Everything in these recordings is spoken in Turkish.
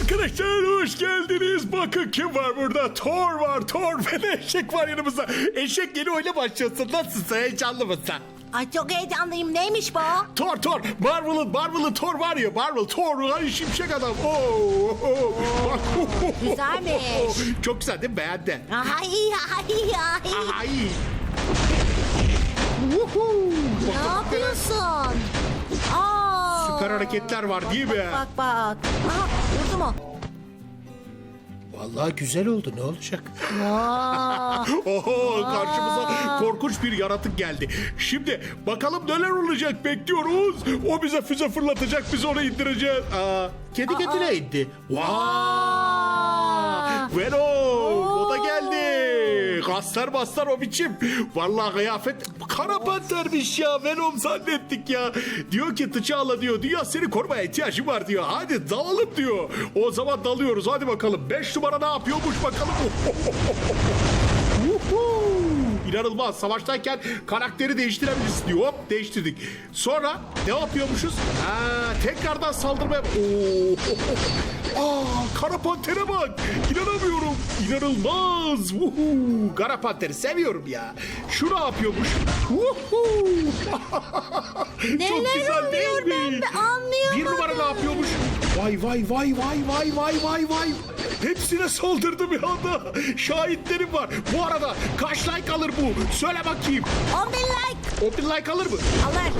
Arkadaşlar hoş geldiniz. Bakın kim var burada? Thor var. Thor ve de eşek var yanımızda. Eşek yeni oyuna başlıyorsun. Nasılsın? Heyecanlı mısın? Ay çok heyecanlıyım. Neymiş bu? Thor Thor. Marvel'ın Marvel'ın Thor var ya. Marvel Thor. Ay şimşek adam. Oo, oo. Bak. Güzelmiş. Çok güzel değil mi? Beğendin. Ay ay ay. Ay. Vuhu. Ne yapıyorsun? Aa. Süper hareketler var değil mi? Bak bak. Aha vurdu mu? Vallahi güzel oldu. Ne olacak? Aa. Oho karşımıza korkunç bir yaratık geldi. Şimdi bakalım neler olacak bekliyoruz. O bize füze fırlatacak biz onu indireceğiz. Aa, kedi kedine indi. Vay. Venom o da geldi. Kaslar baslar o biçim. Vallahi kıyafet kara pantermiş ya. Venom zannettik ya. Diyor ki T'Challa diyor. Dünya seni korumaya ihtiyacım var diyor. Hadi dalalım diyor. O zaman dalıyoruz. Hadi bakalım. 5 numara ne yapıyormuş bakalım. İnanılmaz. Savaştayken karakteri değiştirebiliriz diyor. Hop değiştirdik. Sonra ne yapıyormuşuz? Ha, tekrardan saldırmaya... Oo! Aa, kara pantere bak. İnanamıyorum. İnanılmaz. Vuhuu! Kara panteri seviyorum ya. Şu ne yapıyormuş? Vuhuu! Çok Neler güzel değil mi? ben de anlayamadım. Bir numara ne yapıyormuş? Vay vay vay vay vay vay vay vay. Hepsine saldırdı bir anda. Şahitlerim var. Bu arada kaç like alır bu? Söyle bakayım. 10 bin like. O bir like alır mı? Alır.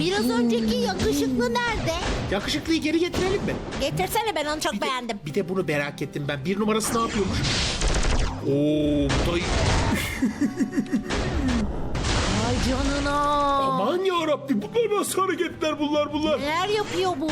Biraz önceki yakışıklı nerede? Yakışıklıyı geri getirelim mi? Getirsene ben onu çok beğendim. Bir de bunu merak ettim ben. Bir numarası ne yapıyormuş? Oo, bu da... Ay canına. Aman yarabbi bunlar nasıl hareketler bunlar bunlar. Neler yapıyor bu?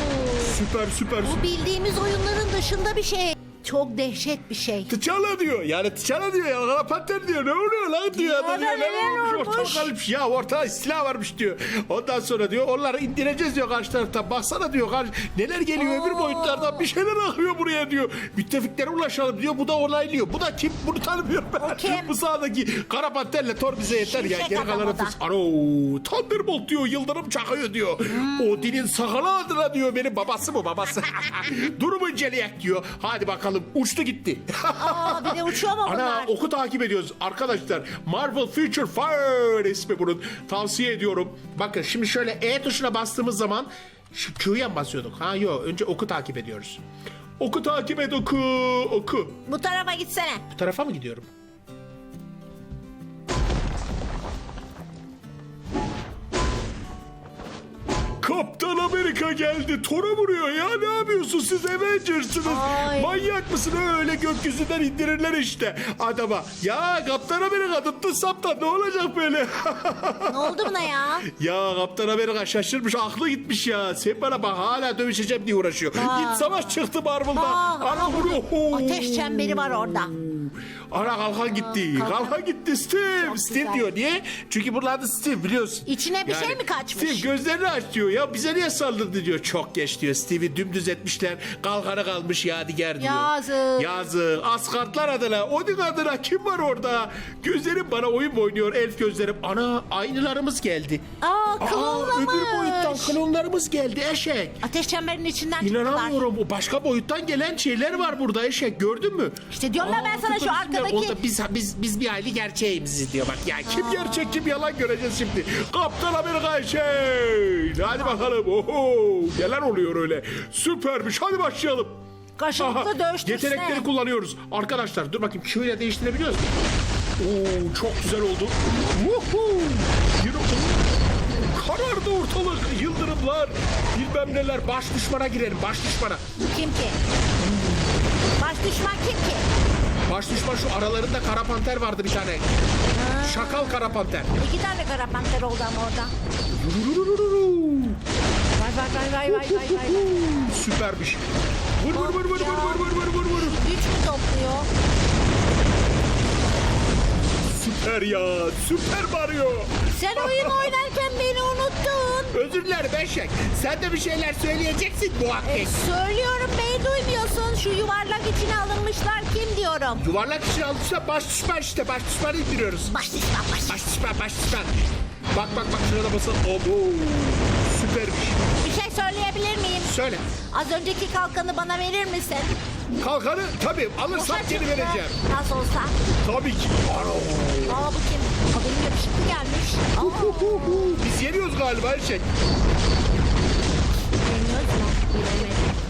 Süper süper Bu bildiğimiz oyunların dışında bir şey. Çok dehşet bir şey. T'Challa diyor. Yani T'Challa diyor ya. Kara Panter diyor. Ne oluyor lan diyor. Orada diyor, neler olmuş? Ortalık karışmış. Ya ortada silah varmış diyor. Ondan sonra diyor onları indireceğiz diyor karşı taraftan. Baksana diyor. Karşı, neler geliyor öbür boyutlardan bir şeyler akıyor buraya diyor. Müttefiklere ulaşalım diyor. Bu da onaylıyor. Bu da kim? Bunu tanımıyorum ben. O kim? Bu sağdaki Kara Panter'le Thor bize yeter ya. Şimşek Geri adam kalanı o da. fıs. Ano. Thunderbolt diyor. Yıldırım çakıyor diyor. Hmm. Odin'in sakalı adına diyor. Benim babası mı babası? Durumu inceleyek diyor. Hadi bakalım. Uçtu gitti. Aa bir de uçuyor mu Ana bunlar? oku takip ediyoruz arkadaşlar. Marvel Future Fire ismi bunun. Tavsiye ediyorum. Bakın şimdi şöyle E tuşuna bastığımız zaman şu Q'ya mı basıyorduk? Ha yok önce oku takip ediyoruz. Oku takip et oku oku. Bu tarafa gitsene. Bu tarafa mı gidiyorum? Amerika geldi. Tora vuruyor ya. Ne yapıyorsun siz Avengers'ınız? Ay. Manyak mısın öyle gökyüzünden indirirler işte adama. Ya Kaptan Amerika tuttu saptan ne olacak böyle? Ne oldu buna ya? ya Kaptan Amerika şaşırmış aklı gitmiş ya. Sen bana bak hala dövüşeceğim diye uğraşıyor. Aa. Git savaş çıktı Marvel'da. Aa, Ana vuruyor. Ateş çemberi var orada. Ana kalkan gitti. kalkan. Gitti Steve. Çok Steve güzel. diyor. Niye? Çünkü buralarda Steve biliyorsun. İçine bir şey mi kaçmış? Steve gözlerini aç diyor. Ya bize niye saldırdı diyor. Çok geç diyor. Steve'i dümdüz etmişler. Kalkanı kalmış yadigar diyor. Yazık. Yazık. Askartlar adına. Odin adına kim var orada? Gözlerim bana oyun mu oynuyor. Elf gözlerim. Ana aynılarımız geldi. Aa klonlamış. öbür boyuttan klonlarımız geldi eşek. Ateş çemberinin içinden çıktılar. İnanamıyorum. O başka boyuttan gelen şeyler var burada eşek. Gördün mü? İşte diyorum ya ben sana şu bizim arkadaki- Onda biz biz biz bir aile gerçeğimizi diyor bak. Ya kim gerçek kim yalan göreceğiz şimdi. Kaptan Amerika şey. Hadi bakalım. Oho. Neler oluyor öyle? Süpermiş. Hadi başlayalım. Karşılıklı dövüştürsene. Yetenekleri kullanıyoruz. Arkadaşlar dur bakayım ile değiştirebiliyoruz. Oo çok güzel oldu. Woohoo! Yürü. Karardı ortalık. Yıldırımlar. Bilmem neler. Baş düşmana girelim. Baş düşmana. Kim ki? Baş düşman kim ki? Baş düşman şu aralarında kara panter vardı bir tane. Şakal kara panter. İki tane kara panter oldu ama orada. Vay vay vay vay vay vay vay. Süpermiş. Vur vur vur vur vur vur vur vur vur vur. Güç mü topluyor? Süper ya. Süper Mario. Sen oyun oynarken beni unuttun. Özür dilerim Eşek. Sen de bir şeyler söyleyeceksin E, muhakkak. söylüyorum beni diyorum. Yuvarlak için almışsa baş düşman işte. Baş düşmanı indiriyoruz. Baş düşman baş. Baş düşman baş düşman. Bak bak bak şurada basalım. Obo. Süpermiş. Bir şey söyleyebilir miyim? Söyle. Az önceki kalkanı bana verir misin? Kalkanı tabii alırsam Boşa geri çıktı. vereceğim. Nasıl olsa. Tabii ki. Aro. Aa bu kim? Aa, benim yakışıklı gelmiş. Aa, Biz yeniyoruz galiba her şey. Bilmiyoruz mu? Bilemedim.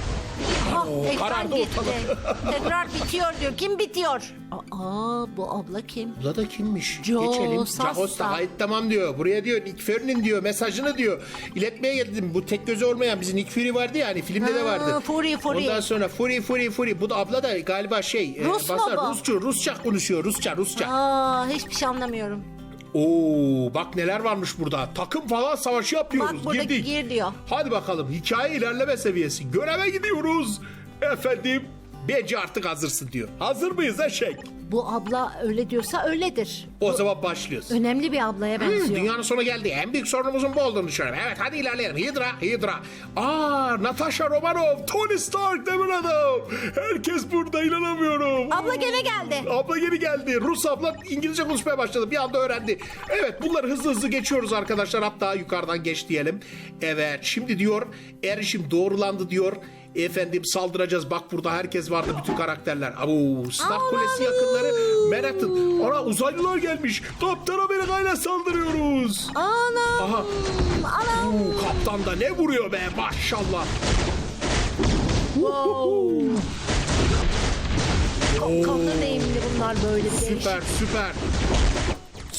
Oo, ekran karardı gitti. ortalık. Tekrar bitiyor diyor. Kim bitiyor? Aa bu abla kim? Bu da kimmiş? Joe Geçelim. Sassa. Cahos da gayet tamam diyor. Buraya diyor Nick Fury'nin diyor mesajını diyor. İletmeye geldim. Bu tek gözü olmayan bizim Nick Fury vardı ya hani filmde de Ha, vardı. Fury, Fury. Ondan sonra Fury Fury Fury. Bu da abla da galiba şey. Rus mu basar, bu? Rusça, Rusça konuşuyor. Rusça, Rusça. Aa hiçbir şey anlamıyorum. Oo bak neler varmış burada. Takım falan savaşı yapıyoruz. Bak burada Girdik. gir diyor. Hadi bakalım hikaye ilerleme seviyesi. Göreve gidiyoruz. Efendim bence artık hazırsın diyor. Hazır mıyız eşek? Bu abla öyle diyorsa öyledir. O zaman başlıyoruz. Önemli bir ablaya Hmm, benziyor. dünyanın sonu geldi. En büyük sorunumuzun bu olduğunu düşünüyorum. Evet hadi ilerleyelim. Hydra, Hydra. Aa Natasha Romanoff, Tony Stark demir adam. Herkes burada inanamıyorum. Abla gene geldi. Abla geri geldi. Rus abla İngilizce konuşmaya başladı. Bir anda öğrendi. Evet bunları hızlı hızlı geçiyoruz arkadaşlar. Hatta yukarıdan geç diyelim. Evet şimdi diyor erişim doğrulandı diyor. Efendim saldıracağız. Bak burada herkes vardı bütün karakterler. Abo Stark Kulesi yakınları Manhattan. Ana uzaylılar gelmiş. Kaptan Amerika'yla saldırıyoruz. Anam. Aha. Anam. Oo, kaptan da ne vuruyor be maşallah. Kanlı deyimli bunlar böyle. Süper süper.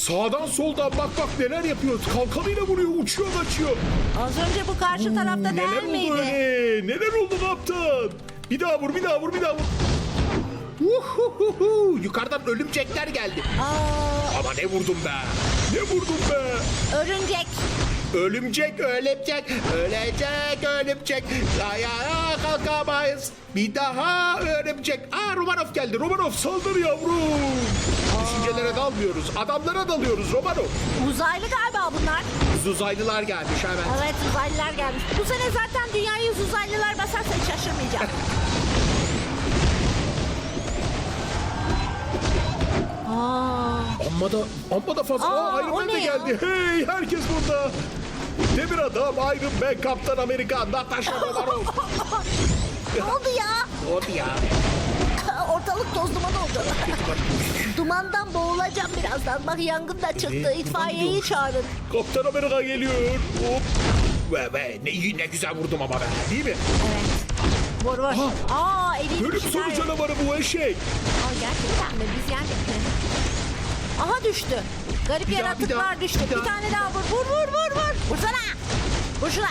Sağdan soldan bak bak neler yapıyor. Kalkanıyla vuruyor uçuyor kaçıyor. Az önce bu karşı tarafta Neler değil oldu miydi? öyle? Neler oldu kaptan? Bir daha vur bir daha vur bir daha vur. Uhuhuhu. Yukarıdan ölümcekler geldi. Aa, Ama ne vurdum be. Ne vurdum be. örümcek. Örümcek, ölecek, ölecek, örümcek. Ayağa kalkamayız. Bir daha örümcek. Aa Romanov geldi. Romanov saldır yavrum. Düşüncelere dalmıyoruz. Adamlara dalıyoruz Romanov. Uzaylı galiba bunlar. Uzaylılar gelmiş hemen. Evet uzaylılar gelmiş. Bu sene zaten dünyayı uzaylılar basarsa hiç şaşırmayacağım. Aa, Amma da, amma da fazla. Aa, Aa, Iron o Man de ne ya? geldi. Hey herkes burada. Demir Adam, Iron Man, Kaptan Amerika, Natasha Romanoff. ne oldu ya? Oldu ya. Ortalık toz duman oldu. Dumandan boğulacağım birazdan. Bak yangın da çıktı. Evet, İtfaiyeyi duman çağırın. Kaptan Amerika geliyor. Hop. Ve ve ne, iyi, ne güzel vurdum ama ben. Değil mi? Evet. Vur vur. Aa elin Ölüm içinden- sonu canavarı bu eşek. Aa, gerçekten mi? Biz yendik mi? Aha düştü. Garip Bir daha, bir yaratıklar daha, düştü. bir Bir, tane daha vur. Vur vur vur vur. Vursana. Vur şuna.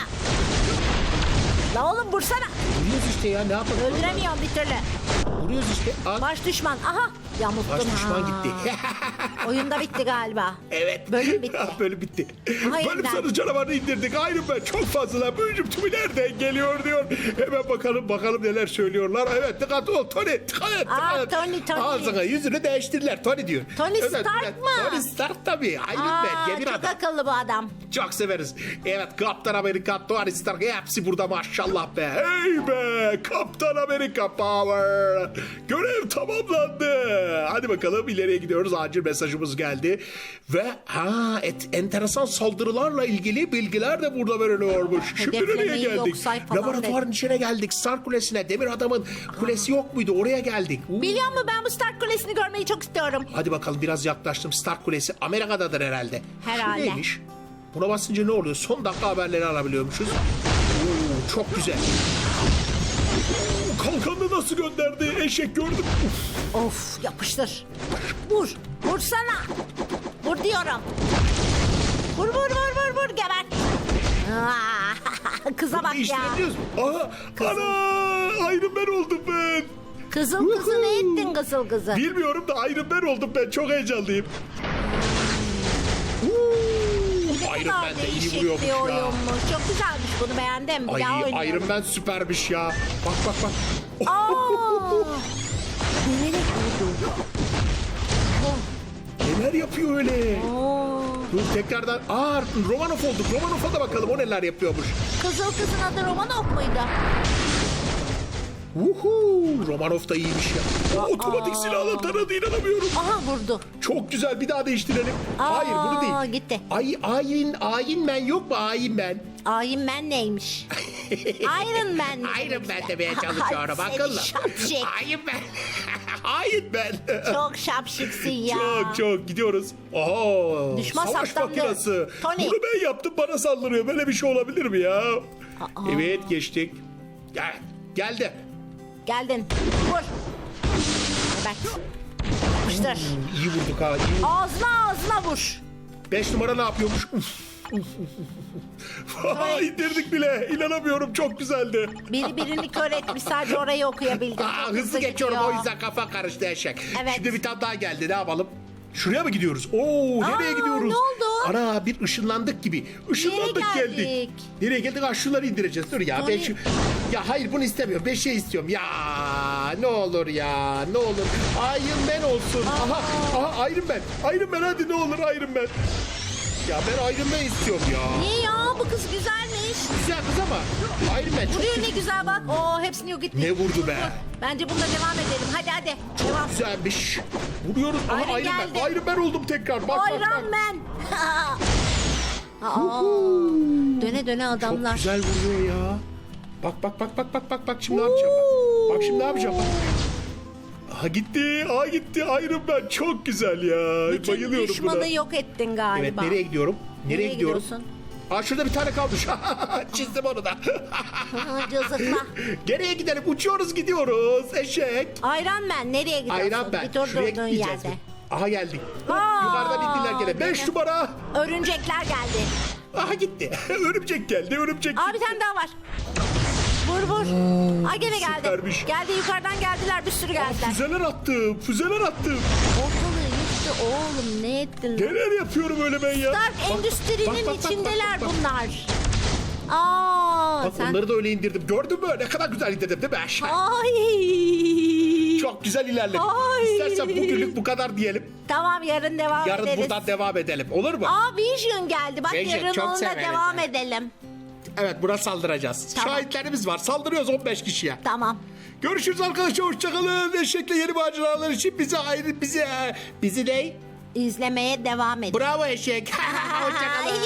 La oğlum vursana. Vuruyoruz işte ya ne yapalım? Öldüremiyorum bir türlü. Vuruyoruz işte. Al. Baş düşman. Aha. Yamulttun Baş düşman ha. gitti. Oyunda bitti galiba. evet. Bölüm bitti. Bölüm bitti. Hayır, Bölüm ben- sarı canavarını indirdik. Iron Man çok fazla. Büyücüm tümü nereden geliyor diyor. Hemen bakalım bakalım neler söylüyorlar. Evet dikkat ol Tony. Dikkat et. Aa, dikkat et. Tony, Tony. Ağzına yüzünü değiştirdiler Tony diyor. Tony Evet, Stark evet. mı? Tony Stark tabii. Iron Aa, Man. Gemir çok adam. akıllı bu adam. Çok severiz. Evet Kaptan Amerika, Tony Stark hepsi burada maşallah be. Hey be Kaptan Amerika Power. Görev tamamlandı. Hadi bakalım ileriye gidiyoruz. Acil mesajımız geldi. Ve ha et, enteresan saldırılarla ilgili bilgiler de burada veriliyormuş. Şimdi nereye geldik? Laboratuvarın içine geldik. Star Kulesi'ne. Demir Adam'ın kulesi yok muydu? Oraya geldik. Uuu. Biliyor musun ben bu Stark Kulesi'ni görmeyi çok istiyorum. Hadi bakalım biraz yaklaştım. Star Kulesi Amerika'dadır herhalde. Herhalde. Şu neymiş? Buna basınca ne oluyor? Son dakika haberleri alabiliyormuşuz. Oo, çok güzel. Kalkanını nasıl gönderdi? Eşek gördüm. Of yapıştır. Vur. Vursana. Vur diyorum. Vur vur vur vur vur geber. Aa, Kıza bak ya. değiştirebiliyoruz. Aha, ana! Iron Man oldum ben. Kızıl kızı ne ettin kızıl kızı? Bilmiyorum da Iron Man oldum ben. Çok heyecanlıyım. Iron Man de iyi vuruyormuş ya. oyunmuş. Çok güzelmiş bunu beğendim. Bir daha Ay oynayalım. Iron Man süpermiş ya. Bak bak bak. Aa! Vurdu. Neler yapıyor öyle? Oo. Dur tekrardan. Aa Romanov olduk. Romanov'a da bakalım o neler yapıyormuş. Kızıl kızın adı Romanov muydu? Uhu, Romanov da iyiymiş ya. O otomatik silahla taradı inanamıyorum. Aha vurdu. Çok güzel bir daha değiştirelim. Aa, Hayır bunu değil. gitti. Ay, ayin, ayin men yok mu ayin men? Ayin ben neymiş? Iron Man mi Iron demek Man ister- demeye çalışıyorum Ay, akıllı. şapşik. Iron Man. Iron Man. Çok şapşiksin ya. Çok çok gidiyoruz. Oho. Düşman Savaş saptandı. Tony. Bunu ben yaptım bana saldırıyor. Böyle bir şey olabilir mi ya? Aa. Evet geçtik. Gel. Geldi. Geldin. Vur. Evet. Yapıştır. İyi vurduk ha. iyi vurduk. Ağzına ağzına vur. Beş numara ne yapıyormuş? Uf, uf. Aa, indirdik bile. İnanamıyorum. Çok güzeldi. Biri birini kör etmiş sadece orayı okuyabildim. Aa, Çok hızlı geçiyorum gidiyor. o yüzden kafa karıştı eşek. Evet. Şimdi bir tane daha geldi. Ne yapalım? Şuraya mı gidiyoruz? Oo, nereye Aa, gidiyoruz? ne oldu? Ana bir ışınlandık gibi. Işınlandık Nereye geldik. geldik? Nereye geldik? Ha şunları indireceğiz. Dur ya. Ben şu... Ya hayır bunu istemiyorum. Ben şey istiyorum. Ya ne olur ya. Ne olur. Iron Man olsun. Aha. Aha Iron Man. Iron Man hadi ne olur Iron Man. Ya ben Iron Man istiyorum ya. Niye ya bu kız güzelmiş. Güzel kız ama Iron Man çok Vuruyor ne güzel bak. Oo hepsini yok etti. Ne vurdu be? Bence bunda devam edelim. Hadi hadi. Devam. güzelmiş. Vuruyoruz. Aha Iron Iron, Man. geldi. Iron Man oldum tekrar. Bak bak bak. Iron Man. Aa, döne döne adamlar. Çok güzel vuruyor ya. Bak bak bak bak bak bak bak şimdi ne yapacağım bak. Bak şimdi ne yapacağım bak. Aha gitti. Aha gitti. Iron Man çok güzel ya. Bütün Bayılıyorum düşmanı buna. yok ettin galiba. Evet nereye gidiyorum? Nereye, Nereye gidiyorum? gidiyorsun? Aa şurada bir tane kalmış. Çizdim onu da. Aa, Cızıkla. Nereye gidelim? Uçuyoruz gidiyoruz. Eşek. Iron Man nereye gidiyorsun? Iron Man. Bir dur Şuraya durduğun gitmeyeceğiz yerde. mi? Aha geldik. Hop, Aa, Yukarıdan indiler gene. Beş numara. Örümcekler geldi. Aha gitti. örümcek geldi. Örümcek Aa bir tane daha var. Vur vur. Ay gene geldi. süpermiş. Geldi yukarıdan geldiler bir sürü geldiler. Füzeler attım. Füzeler attım. Ortalığı yıktı oğlum ne ettin? lan? Neler yapıyorum öyle ben ya? Stark Bak, Endüstri'nin bak, bak, bak, içindeler bak, bak. bunlar. Aa Bak sen... onları da öyle indirdim. Gördün mü? Ne kadar güzel indirdim değil mi? Aşağı. Ay. Çok güzel ilerledik. Ay. İstersen bugünlük bu kadar diyelim. Tamam yarın devam Yarın ederiz. buradan devam edelim. Olur mu? Aa Vision geldi. Bak Vision, yarın çok onunla severiz devam edelim. Evet buna saldıracağız. Tamam. Şahitlerimiz var. Saldırıyoruz 15 kişiye. Tamam. Görüşürüz arkadaşlar. Hoşçakalın. Eşekle yeni maceralar için bizi ayrı bizi bizi ne? İzlemeye devam edin. Bravo eşek. Hoşçakalın.